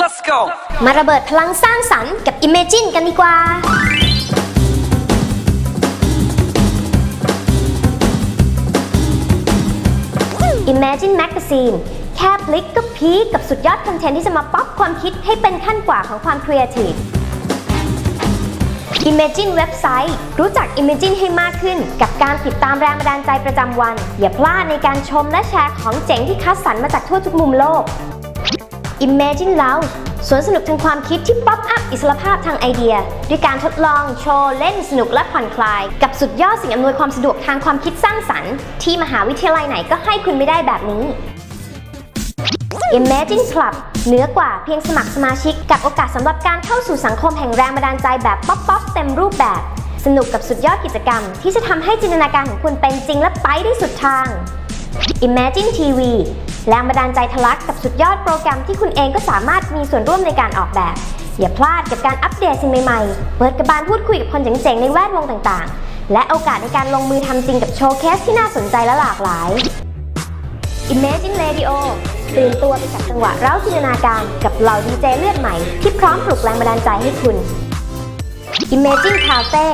Let's go! มาระเบิดพลังสร้างสรรค์กับ Imagine กันดีกว่า Imagine Magazine แค่พลิกก็พีคกับสุดยอดคอนเทนต์ที่จะมาป๊อปความคิดให้เป็นขั้นกว่าของความครีเอทีฟ Imagine เว็บไซต์ รู้จัก Imagine ให้มากขึ้น กับการติดตามแรงบันดาลใจประจำวัน อย่าพลาดในการชมและแชร์ของเจ๋งที่คัดสรรมาจากทั่วทุกมุมโลก Imagine Lounge สวนสนุกทางความคิดที่ป๊อปอัพอิสระภาพทางไอเดีย ด้วยการทดลอง โชว์ เล่นสนุกและผ่อนคลาย กับสุดยอดสิ่งอำนวยความสะดวกทางความคิดสร้างสรรค์ ที่มหาวิทยาลัยไหนก็ให้คุณไม่ได้แบบนี้ Imagine Club เหนือกว่าเพียงสมัครสมาชิก กับโอกาสสำหรับการเข้าสู่สังคมแห่งแรงบันดาลใจแบบป๊อปป๊อปเต็มรูปแบบ สนุกกับสุดยอดกิจกรรม ที่จะทำให้จินตนาการของคุณเป็นจริงและไปได้สุดทาง Imagine TV แรงบันดาลใจทะลักกับสุดยอดโปรแกรมที่คุณเองก็สามารถมีส่วนร่วมในการออกแบบ อย่าพลาดกับการอัปเดตสิ่งใหม่ๆ เปิดกระบาลพูดคุยกับคนเจ๋งๆในแวดวงต่างๆ และโอกาสในการลงมือทำจริงกับโชว์เคสที่น่าสนใจและหลากหลาย Imagine Radio ตื่นตัวไปกับจังหวะเร้าจินตนาการกับเหล่าดีเจเลือดใหม่ที่พร้อมปลุกแรงบันดาลใจให้คุณ Imagine Cafe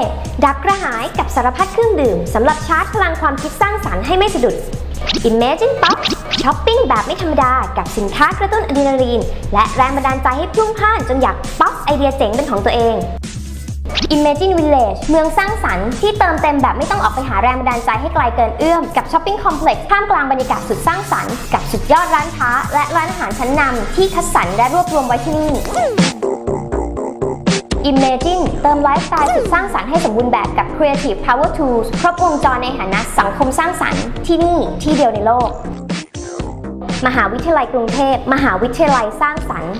ดับกระหายกับสารพัดเครื่องดื่มสำหรับชาร์จพลังความคิดสร้างสรรค์ให้ไม่สะดุด Imagine Pop ช้อปปิ้งแบบไม่ธรรมดา กับสินค้ากระตุ้นอะดรีนาลีน และแรงบันดาลใจให้พลุ่งพล่านจนอยากป๊อปไอเดียเจ๋งเป็นของตัวเอง Imagine Village เมืองสร้างสรรค์ที่เติมเต็มแบบไม่ต้องออกไปหาแรงบันดาลใจให้ไกลเกินเอื้อม กับช้อปปิ้งคอมเพล็กซ์ท่ามกลางบรรยากาศสุดสร้างสรรค์กับสุดยอดร้านค้า และร้านอาหารชั้นนำที่คัดสรรและรวบรวมไว้ที่นี่ Imagine เติมไลฟ์สไตล์สุดสร้างสรรค์ให้สมบูรณ์แบบกับ Creative Power Tools ครบวงจรในฐานะสังคมสร้างสรรค์ที่นี่ที่เดียวในโลก มหาวิทยาลัยกรุงเทพ มหาวิทยาลัยสร้างสรรค์